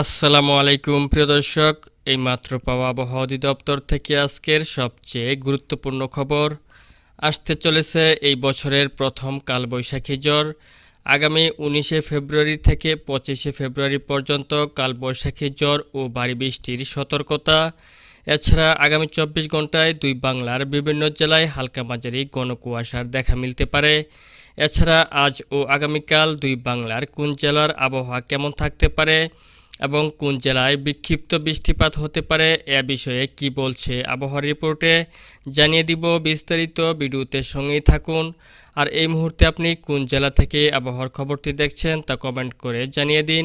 আসসালামু আলাইকুম, প্রিয় দর্শক। এই মাত্র পাওয়া আবহাওয়া অধিদপ্তর থেকে আজকের সবচেয়ে গুরুত্বপূর্ণ খবর। আসতে চলেছে এই বছরের প্রথম কালবৈশাখী জ্বর আগামী উনিশে ফেব্রুয়ারি থেকে পঁচিশে ফেব্রুয়ারি পর্যন্ত কালবৈশাখী জ্বর ও বাড়ি বৃষ্টির সতর্কতা। এছাড়া আগামী চব্বিশ ঘন্টায় দুই বাংলার বিভিন্ন জেলায় হালকা মাঝারি ঘন কুয়াশার দেখা মিলতে পারে। এছাড়া আজ ও আগামীকাল দুই বাংলার কোন জেলার আবহাওয়া কেমন থাকতে পারে এবং কোন জেলায় বিক্ষিপ্ত বৃষ্টিপাত হতে পারে এ বিষয়ে কি বলছে আবহাওয়া রিপোর্টে জানিয়ে দিব বিস্তারিত ভিডিওতে সঙ্গেই থাকুন। আর এই মুহূর্তে আপনি কোন জেলা থেকে আবহাওয়ার খবরটি দেখছেন তা কমেন্ট করে জানিয়ে দিন।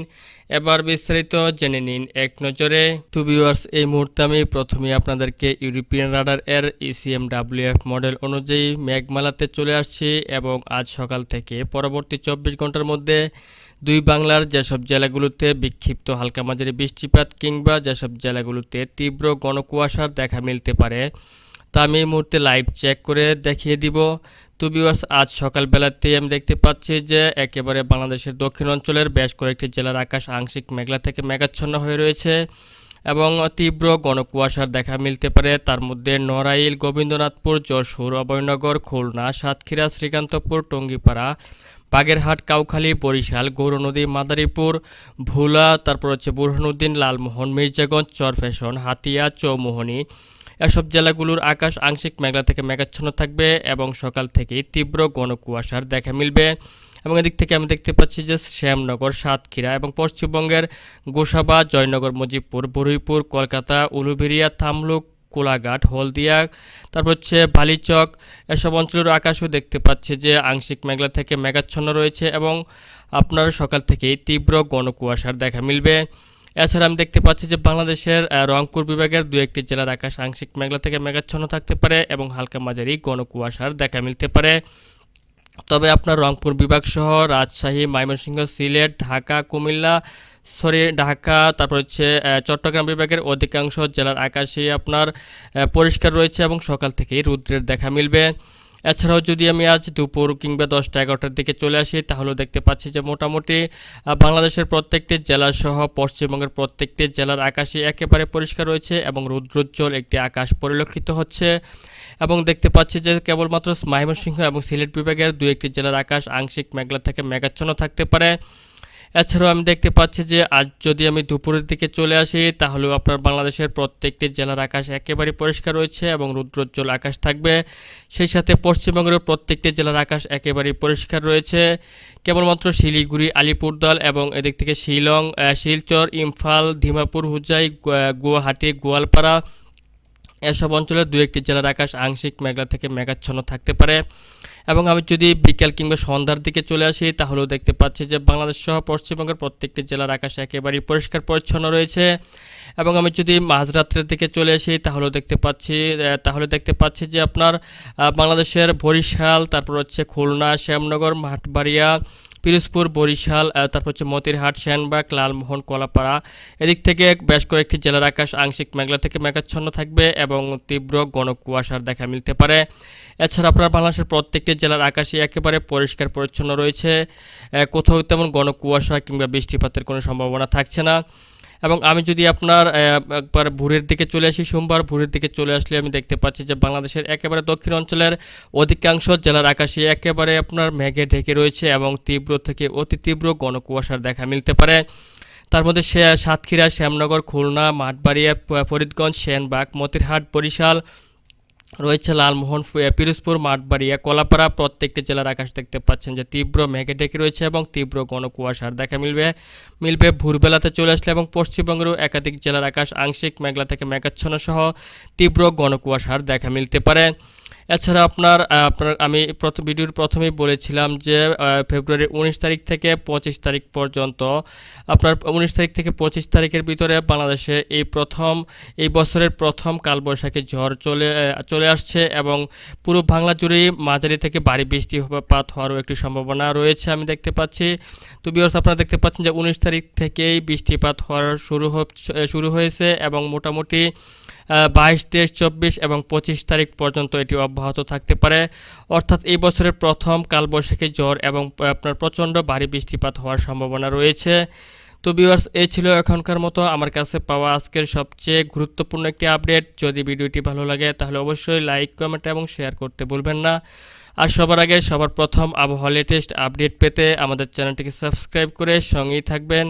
এবার বিস্তারিত জেনে নিন এক নজরে। টু ভিউয়ার্স, এই মুহূর্তে আমি প্রথমে আপনাদেরকে ইউরোপিয়ান রাডার এর ইসিএম ডাব্লিউএফ মডেল অনুযায়ী মেঘমালাতে চলে আসছি এবং আজ সকাল থেকে পরবর্তী চব্বিশ ঘণ্টার মধ্যে দুই বাংলার যেসব জেলাগুলোতে বিক্ষিপ্ত হালকা মাঝারি বৃষ্টিপাত কিংবা যেসব জেলাগুলোতে তীব্র গণকুয়াশার দেখা মিলতে পারে, তা আমি এই মুহূর্তে লাইভ চেক করে দেখিয়ে দিব। তো ভিউয়ার্স আজ সকালবেলাতেই আমি দেখতে পাচ্ছি যে একেবারে বাংলাদেশের দক্ষিণ অঞ্চলের বেশ কয়েকটি জেলার আকাশ আংশিক মেঘলা থেকে মেঘাচ্ছন্ন হয়ে রয়েছে এবং তীব্র গণকুয়াশার দেখা মিলতে পারে। তার মধ্যে নড়াইল, গোবিন্দনাথপুর, যশোর, অভয়নগর, খুলনা, সাতক্ষীরা, শ্রীকান্তপুর, টঙ্গিপাড়া বাগেরহাট, কাউখালী, বরিশাল গৌরনদী মাদারীপুর, ভোলা, তারপর হচ্ছে বুরহানুদ্দিন, লালমোহন, মির্জাগঞ্জ চরফ্যাশন হাতিয়া, চৌমোহনী। এসব জেলাগুলোর আকাশ আংশিক মেঘলা থেকে মেঘাচ্ছন্ন থাকবে এবং সকাল থেকেই তীব্র ঘন কুয়াশার দেখা মিলবে। এবং এদিক থেকে আমি দেখতে পাচ্ছি যে শ্যামনগর, সাতক্ষীরা এবং পশ্চিমবঙ্গের গোসাবা, জয়নগর, মুজিবপুর, বরুইপুর, কলকাতা, উলুবেরিয়া, তামলুক কোলাঘাট, হলদিয়া, তারপর হচ্ছে বালিচক, এসব অঞ্চলের আকাশও দেখতে পাচ্ছে যে আংশিক মেঘলা থেকে মেঘাচ্ছন্ন রয়েছে এবং আপনার সকাল থেকেই তীব্র গণকুয়াশার দেখা মিলবে। এছাড়া আমি দেখতে পাচ্ছি যে বাংলাদেশের রংপুর বিভাগের দু একটি জেলার আকাশ আংশিক মেঘলা থেকে মেঘাচ্ছন্ন থাকতে পারে এবং হালকা মাঝারি গণকুয়াশার দেখা মিলতে পারে। তবে আপনার রংপুর বিভাগ সহ রাজশাহী, ময়মনসিংহ, সিলেট, ঢাকা, কুমিল্লা সরি, ঢাকা, তারপর হচ্ছে চট্টগ্রাম বিভাগের অধিকাংশ জেলার আকাশে আপনার পরিষ্কার রয়েছে এবং সকাল থেকেই রুদ্রের দেখা মিলবে। এছাড়াও যদি আমি আজ দুপুর কিংবা দশটা এগারোটার দিকে চলে আসি তাহলেও দেখতে পাচ্ছি যে মোটামুটি বাংলাদেশের প্রত্যেকটি জেলাসহ পশ্চিমবঙ্গের প্রত্যেকটি জেলার আকাশে একেবারে পরিষ্কার রয়েছে এবং রুদ্রোজ্জ্বল একটি আকাশ পরিলক্ষিত হচ্ছে। এবং দেখতে পাচ্ছি যে কেবলমাত্র ময়মনসিংহ এবং সিলেট বিভাগের দু একটি জেলার আকাশ আংশিক মেঘলা থেকে মেঘাচ্ছন্ন থাকতে পারে। এছাড়াও আমি দেখতে পাচ্ছি যে আজ যদি আমি দুপুরের দিকে চলে আসি, তাহলেও আপনার বাংলাদেশের প্রত্যেকটি জেলার আকাশ একেবারে পরিষ্কার রয়েছে এবং রুদ্রোজ্জ্বল আকাশ থাকবে। সেই সাথে পশ্চিমবঙ্গের প্রত্যেকটি জেলার আকাশ একেবারেই পরিষ্কার রয়েছে। কেবলমাত্র শিলিগুড়ি আলিপুরদল এবং এদিক থেকে শিলং শিলচর, ইম্ফাল ধিমাপুর হুজাই গুয়াহাটি, গোয়ালপাড়া এসব অঞ্চলের দু একটি জেলার আকাশ আংশিক মেঘলা থেকে মেঘাচ্ছন্ন থাকতে পারে। এবং আমি যদি বিকেল কিংবা সন্ধ্যার দিকে চলে আসি, তাহলেও দেখতে পাচ্ছি যে বাংলাদেশ সহ পশ্চিমবঙ্গের প্রত্যেকটি জেলার আকাশ একেবারেই পরিষ্কার পরিচ্ছন্ন রয়েছে। এবং আমি যদি মাঝরাত্রের দিকে চলে আসি, তাহলেও দেখতে পাচ্ছি তাহলে দেখতে পাচ্ছি যে আপনার বাংলাদেশের বরিশাল, তারপর হচ্ছে খুলনা, শ্যামনগর, মাঠবাড়িয়া পিরোজপুর, বরিশাল তারপর হচ্ছে মতিরহাট শ্যানবাগ লালমোহন, কলাপাড়া। এদিক থেকে বেশ কয়েকটি জেলার আকাশ আংশিক মেঘলা থেকে মেঘাচ্ছন্ন থাকবে এবং তীব্র ঘন কুয়াশার দেখা মিলতে পারে। এছাড়া আপনার বাংলাদেশের প্রত্যেকটি জেলার আকাশে একেবারে পরিষ্কার পরিচ্ছন্ন রয়েছে। কোথাও তেমন ঘন কুয়াশা কিংবা বৃষ্টিপাতের কোনো সম্ভাবনা থাকছে না। এবং আমি যদি আপনার একবার ভোরের দিকে চলে আসি, সোমবার ভোরের দিকে চলে আসলে আমি দেখতে পাচ্ছি যে বাংলাদেশের একেবারে দক্ষিণ অঞ্চলের অধিকাংশ জেলার আকাশে একেবারে আপনার মেঘে ঢেকে রয়েছে এবং তীব্র থেকে অতি তীব্র গণকুয়াশার দেখা মিলতে পারে। তার মধ্যে সাতক্ষীরা, শ্যামনগর, খুলনা, মাঠবাড়িয়া ফরিদগঞ্জ, সেনবাগ, মতিরহাট, বরিশাল রয়েছে লালমোহন পিরোজপুর, মাঠবাড়িয়া, কলাপাড়া, প্রত্যেকটি জেলার আকাশ দেখতে পাচ্ছেন যে তীব্র মেঘে ঢেকে রয়েছে এবং তীব্র ঘন কুয়াশার দেখা মিলবে। মিলবে ভোরবেলাতে চলে আসলে এবং পশ্চিমবঙ্গেরও একাধিক জেলার আকাশ আংশিক মেঘলা থেকে মেঘাচ্ছন্ন সহ তীব্র ঘন কুয়াশার দেখা মিলতে পারে। এছাড়া আপনার আপনার, আমি প্রথম, ভিডিওর প্রথমেই বলেছিলাম যে ফেব্রুয়ারি উনিশ তারিখ থেকে পঁচিশ তারিখ পর্যন্ত, আপনার উনিশ তারিখ থেকে পঁচিশ তারিখের ভিতরে বাংলাদেশে এই প্রথম, এই বছরের প্রথম কালবৈশাখী ঝড় চলে চলে আসছে এবং পুরো বাংলা জুড়েই মাঝারি থেকে ভারী বৃষ্টিপাত হওয়ারও একটি সম্ভাবনা রয়েছে আমি দেখতে পাচ্ছি। তো বিয়র্স আপনারা দেখতে পাচ্ছেন যে উনিশ তারিখ থেকেই বৃষ্টিপাত হওয়ার শুরু শুরু হয়েছে এবং মোটামুটি বাইশ, তেইশ, চব্বিশ এবং পঁচিশ তারিখ পর্যন্ত এটি অব্যাহত থাকতে পারে। অর্থাৎ এই বছরের প্রথম কালবৈশাখী জ্বর এবং আপনার প্রচণ্ড ভারী বৃষ্টিপাত হওয়ার সম্ভাবনা রয়েছে। তো ভিউয়ার্স এই ছিল এখনকার মতো। আমার কাছে পাওয়া আজকের সবচেয়ে গুরুত্বপূর্ণ একটি আপডেট। যদি ভিডিওটি ভালো লাগে, তাহলে অবশ্যই লাইক কমেন্ট এবং শেয়ার করতে ভুলবেন না। আর সবার আগে সবার প্রথম আবহাওয়া লেটেস্ট আপডেট পেতে আমাদের চ্যানেলটিকে সাবস্ক্রাইব করে সঙ্গেই থাকবেন।